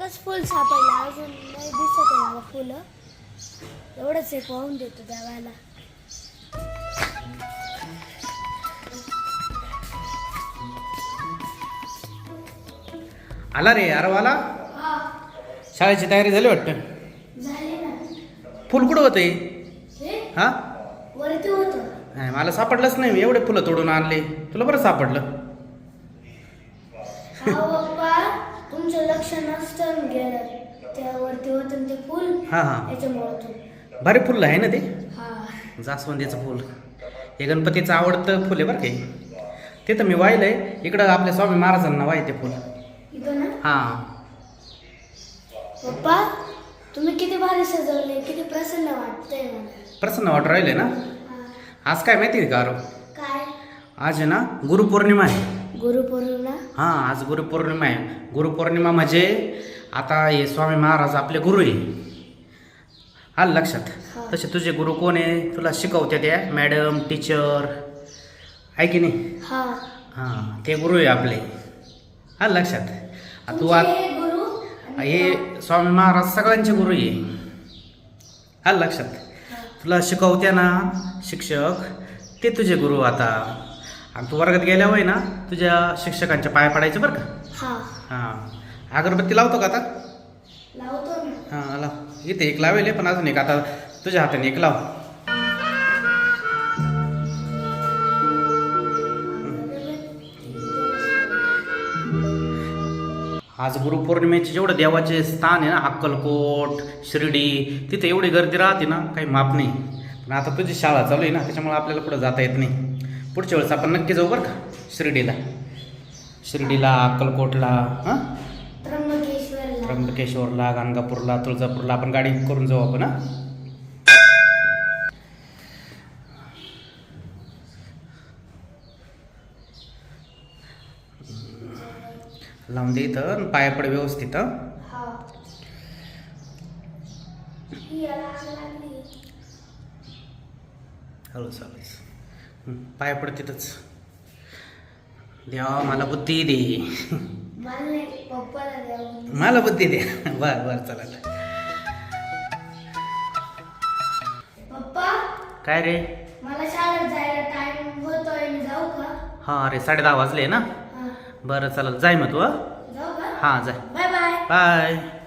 एकच फुल सापडलं. अजून नाही दिसत आहे मला फुलं. एवढंच एक वाहून देतो देवाला. आला रे अरे वाला शाळेची तयारी झाली वाटतं? झाले ना. फुल कुठं होतं हे? वरती होतं. नाही मला सापडलंच नाही. मी एवढे फुलं तोडून आणले. तुला बरं सापडलं? तुमचं लक्ष नसतं गेलं. त्यावरती होतं ना ते फुल हां हां. याच्यामुळे भारी फुल आहे ना ते? हा. जास्वंदीचं फुल. हे गणपतीचं आवडतं फुल आहे बरं काही ते तर मी वाहिलंय. इकडं आपल्या स्वामी महाराजांना वाहिते फुल. इथं ना? हां. पप्पा तुम्ही किती भारी सजवले किती प्रसन्न वाटतंय मला. प्रसन्न वाटू राहिले ना? हा. आज काय माहिती आहे का काय? आज आहे ना गुरुपौर्णिमा आहे. गुरुपौर्णिमा? हां आज गुरुपौर्णिमा आहे. गुरुपौर्णिमा म्हणजे आता हे स्वामी महाराज आपले गुरु आहे. आलं लक्षात. हा. तसे तुझे गुरु कोण आहे? तुला शिकवते त्या मॅडम टीचर. आहे की नाही? हा. हां ते गुरु आहे आपले. आलं लक्षात. आ, तू आज हे गुरु हे स्वामी महाराज सगळ्यांचे गुरु आहे. आलं लक्षात. तुला शिकवत्या ना शिक्षक ते तुझे गुरु आता. आणि तू वर्गात गेल्यावर आहे ना तुझ्या शिक्षकांच्या पाया पडायचे बरं का? हा. हां. अगरबत्ती लावतो का आता? लावतो ना. हां लाव. इथे एक लावेल पण अजून एक आता तुझ्या हाताने एक लाव. आज गुरुपौर्णिमेचे जेवढं देवाचे स्थान आहे ना अक्कलकोट शिर्डी तिथे एवढी गर्दी राहते ना काही माप नाही. पण आता तुझी शाळा चालू आहे ना त्याच्यामुळे आपल्याला पुढे जाता येत नाही. पुढच्या वेळेस आपण नक्की जाऊ बरं का शिर्डीला. शिर्डीला अक्कलकोटला हां? त्र्यंबकेश्वरला. गाणगापूरला तुळजापूरला आपण गाडी करून जाऊ आपण हा? लावून दे इथं पाया पड व्यवस्थित हं. हा. पाया पड तिथंच देवा मला बुद्धी दे. मला बुद्धी. दे. बर बर पप्पा? काय रे? मला शाळेत जायला टाइम होतोय मी जाऊ का? हां अरे साडे दहा वाजले ना? बरं चालेल जाय मग तू हं? हां जाय. Bye bye bye